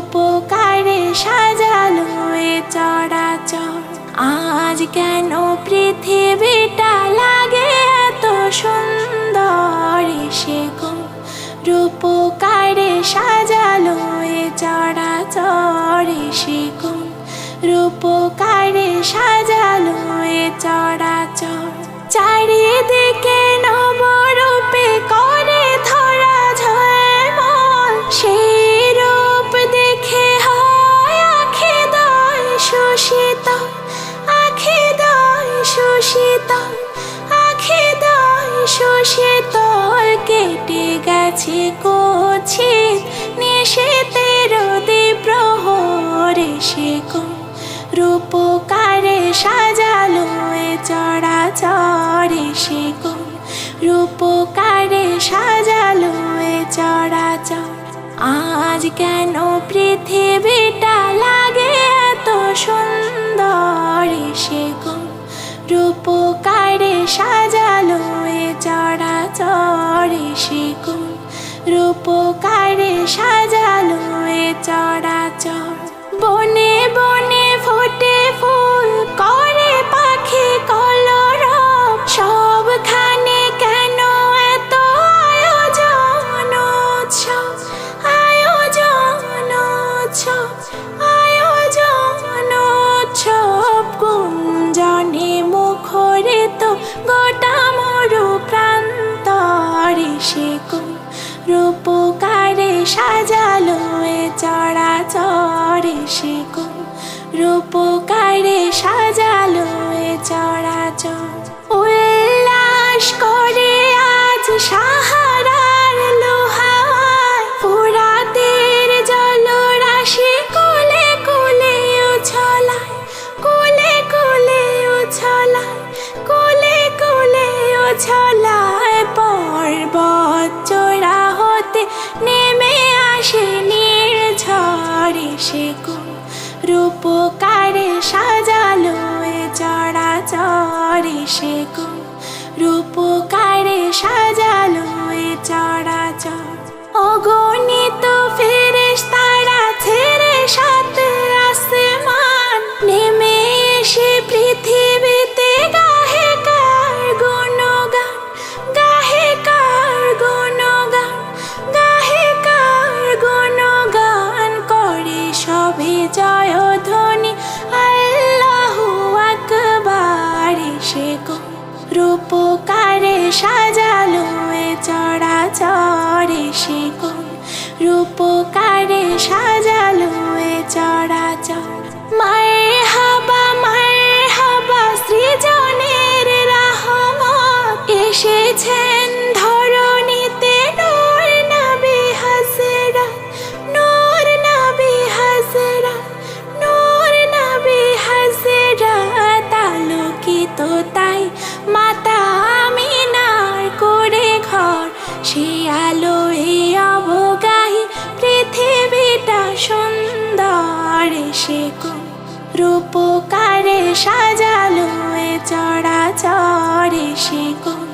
রূপকারে সাজালো এ চরাচর। আজ কেন পৃথিবীটা লাগে এত সুন্দর সে গো? রূপকারে সাজালো এ চরাচর সে গো? রূপকারে সাজালো এ দয় শোষিত কেটে গেছে কোছিত নিষেধের প্রহরে সে গো। রূপকারে সাজালো এ চরাচরে সে গো। রূপকারে সাজালো এ চরাচর। আজ কেন পৃথিবীটা লাগে এত সুন্দর সে গো। রূপকারে রূপকারে সাজালো এ চরাচর। বনে বনে ফোটে ফুল, করে পাখি কলরব। সবখানে কেন এত আয়োজন আয়োজন আয়োজন, উৎসব? গুঞ্জনে মুখরিত গোটা মরু প্রান্তরে সে রূপকারে সাজালো এ চড়া সে কোন রূপকারে সাজালো এ চরাচর সে গো। রূপকারে সাজালো এ চড়া চড়ে সে গো। রূপকারে চরাচরে সে গো। রূপকারে সাজালো এ চরাচর। মায়ের হাবা মায়ের হাবা, সৃজনের রাহমত। এসেছেন ধরণীতে নূর নবী হাজরা নূর নবী হাজরা নূর নবী হাজরা আলোকিত তাই মাতা রূপকারে সাজালো এ চড়া চড়ে সে কোন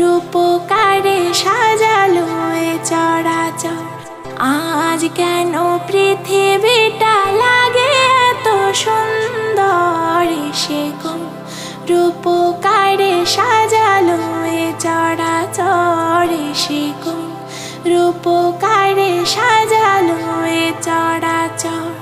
রূপকারে সাজালো এ চরাচর। আজ কেন পৃথিবীটা লাগে এত সুন্দর সে কোন রূপকারে সাজালো এ চরাচরে সে কোন রূপকারে সাজালো এ চরাচর।